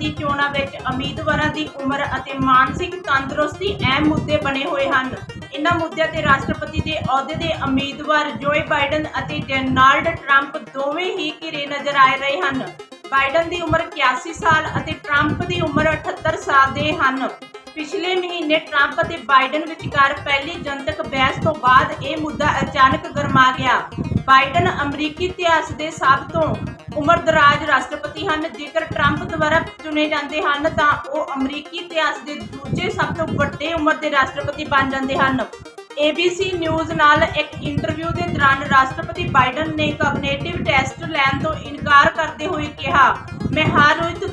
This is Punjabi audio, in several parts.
ਰਾਸ਼ਟਰਪਤੀ ਚੋਣਾਂ ਵਿੱਚ ਉਮੀਦਵਾਰਾਂ ਦੀ ਉਮਰ ਅਤੇ ਮਾਨਸਿਕ ਤੰਦਰੁਸਤੀ ਅਹਿਮ ਮੁੱਦੇ ਬਣੇ ਹੋਏ ਹਨ। ਇਨ੍ਹਾਂ ਮੁੱਦਿਆਂ ਤੇ ਰਾਸ਼ਟਰਪਤੀ ਦੇ ਅਹੁਦੇ ਦੇ ਉਮੀਦਵਾਰ ਜੋਏ ਬਾਈਡਨ ਅਤੇ ਡੋਨਾਲਡ ਟਰੰਪ ਦੋਵੇਂ ਹੀ ਘਿਰੇ ਨਜ਼ਰ ਆ ਰਹੇ ਹਨ। ਬਾਈਡਨ ਦੀ ਉਮਰ 81 ਸਾਲ ਅਤੇ ਟਰੰਪ ਦੀ ਉਮਰ 78 ਸਾਲ ਦੇ ਹਨ। ਪਿਛਲੇ ਮਹੀਨੇ ਟਰੰਪ ਅਤੇ ਬਾਈਡਨ ਵਿਚਕਾਰ ਪਹਿਲੀ ਜਨਤਕ ਬਹਿਸ ਤੋਂ ਬਾਅਦ ਇਹ ਮੁੱਦਾ ਅਚਾਨਕ ਗਰਮਾ ਗਿਆ। ਬਾਈਡਨ ਅਮਰੀਕੀ ਇਤਿਹਾਸ ਦੇ ਸਭ ਤੋਂ ਉਮਰਦਰਾਜ਼ ਰਾਸ਼ਟਰਪਤੀ ਹਨ। ਜੇਕਰ ਟਰੰਪ ਦੁਆਰਾ ਚੁਣੇ ਜਾਂਦੇ ਹਨ ਤਾਂ ਉਹ ਅਮਰੀਕੀ ਇਤਿਹਾਸ ਦੇ ਦੂਜੇ ਸਭ ਤੋਂ ਵੱਡੇ ਉਮਰ ਦੇ ਰਾਸ਼ਟਰਪਤੀ ਬਣ ਜਾਂਦੇ ਹਨ। ABC ਨਿਊਜ਼ ਨਾਲ ਇੱਕ ਇੰਟਰਵਿਊ ਦੇ ਦੌਰਾਨ ਰਾਸ਼ਟਰਪਤੀ ਬਾਈਡਨ ਨੇ ਕੈਗਨੇਟਿਵ ਟੈਸਟ ਲੈਣ ਤੋਂ ਇਨਕਾਰ ਕਰਦੇ ਹੋਏ ਕਿਹਾ, ਮੈਂ ਹਰ ਰੋਜ਼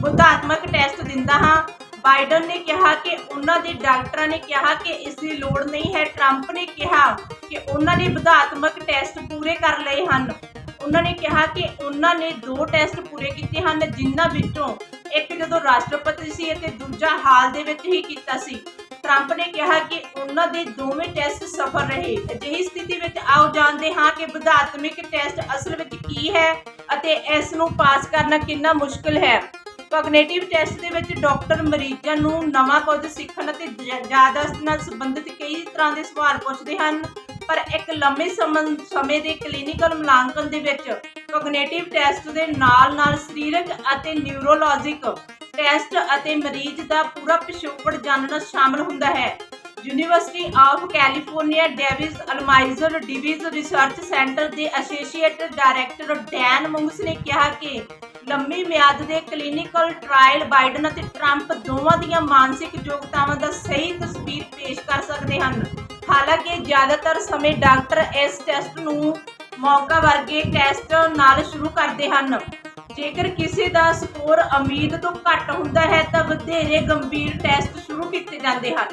ਬੁੱਧਾਤਮਕ ਟੈਸਟ ਦਿੰਦਾ ਹਾਂ। ਬਾਈਡਨ ਨੇ ਕਿਹਾ ਕਿ ਉਹਨਾਂ ਦੇ ਡਾਕਟਰਾਂ ਨੇ ਕਿਹਾ ਕਿ ਇਸ ਦੀ ਲੋੜ ਨਹੀਂ ਹੈ। ਟਰੰਪ ਨੇ ਕਿਹਾ ਕਿ ਉਹਨਾਂ ਨੇ ਬੁੱਧਾਤਮਕ ਟੈਸਟ ਪੂਰੇ ਕਰ ਲਏ ਹਨ। ਉਹਨਾਂ ਨੇ ਕਿਹਾ ਕਿ ਉਹਨਾਂ ਨੇ ਦੋ ਟੈਸਟ ਪੂਰੇ ਕੀਤੇ ਹਨ, ਜਿਨ੍ਹਾਂ ਵਿੱਚੋਂ ਇੱਕ ਜਦੋਂ ਰਾਸ਼ਟਰਪਤੀ ਸੀ ਅਤੇ ਦੂਜਾ ਹਾਲ ਦੇ ਵਿੱਚ ਹੀ ਕੀਤਾ ਸੀ। ਟਰੰਪ ਨੇ ਕਿਹਾ ਕਿ ਉਹਨਾਂ ਦੇ ਦੋਵੇਂ ਟੈਸਟ ਸਫਲ ਰਹੇ। ਅਜਿਹੀ ਸਥਿਤੀ ਵਿੱਚ ਆਓ ਜਾਣਦੇ ਹਾਂ ਕਿ ਵਿਧਾਤਮਿਕ ਟੈਸਟ ਅਸਲ ਵਿੱਚ ਕੀ ਹੈ ਅਤੇ ਇਸ ਨੂੰ ਪਾਸ ਕਰਨਾ ਕਿੰਨਾ ਮੁਸ਼ਕਲ ਹੈ। ਕੋਗਨੀਟਿਵ ਟੈਸਟ ਦੇ ਵਿੱਚ ਡਾਕਟਰ ਮਰੀਜ਼ਾਂ ਨੂੰ ਨਵਾਂ ਕੁਝ ਸਿੱਖਣ ਅਤੇ ਯਾਦਾਸ਼ਤ ਨਾਲ ਸੰਬੰਧਿਤ ਕਈ ਤਰ੍ਹਾਂ ਦੇ ਸਵਾਲ ਪੁੱਛਦੇ ਹਨ। ਪਰ ਇੱਕ ਲੰਮੇ ਸਮੇਂ ਦੇ ਕਲੀਨਿਕਲ ਮੁਲਾਂਕਣ ਦੇ ਵਿੱਚ ਕੋਗਨੀਟਿਵ ਟੈਸਟ ਦੇ ਨਾਲ-ਨਾਲ ਸਰੀਰਕ ਅਤੇ ਨਿਊਰੋਲੋਜਿਕ ਟੈਸਟ ਅਤੇ ਮਰੀਜ਼ ਦਾ ਪੂਰਾ ਪਿਛੋਕੜ ਜਾਣਨਾ ਸ਼ਾਮਲ ਹੁੰਦਾ ਹੈ। ਯੂਨੀਵਰਸਿਟੀ ਆਫ ਕੈਲੀਫੋਰਨੀਆ ਡੇਵਿਸ ਅਲਮਾਈਜ਼ਰ ਡਿਵੀਜ਼ ਰਿਸਰਚ ਸੈਂਟਰ ਦੇ ਐਸੋਸੀਏਟ ਡਾਇਰੈਕਟਰ ਡੈਨ ਮੁੰਗਸ ਨੇ ਕਿਹਾ ਕਿ ਲੰਮੀ ਮਿਆਦ ਦੇ ਕਲੀਨਿਕਲ ਟ੍ਰਾਇਲ ਬਾਈਡਨ ਅਤੇ ਟਰੰਪ ਦੋਵਾਂ ਦੀਆਂ ਮਾਨਸਿਕ ਯੋਗਤਾਵਾਂ ਦਾ ਸਹੀ ਤਸਵੀਰ ਹਾਲਾਂਕਿ ਜ਼ਿਆਦਾਤਰ ਸਮੇਂ ਡਾਕਟਰ ਇਸ ਟੈਸਟ ਨੂੰ ਮੌਕਾ ਵਰਗੇ ਟੈਸਟ ਨਾਲ ਸ਼ੁਰੂ ਕਰਦੇ ਹਨ। ਜੇਕਰ ਕਿਸੇ ਦਾ ਸਕੋਰ ਉਮੀਦ ਤੋਂ ਘੱਟ ਹੁੰਦਾ ਹੈ ਤਾਂ ਵਧੇਰੇ ਗੰਭੀਰ ਟੈਸਟ ਸ਼ੁਰੂ ਕੀਤੇ ਜਾਂਦੇ ਹਨ।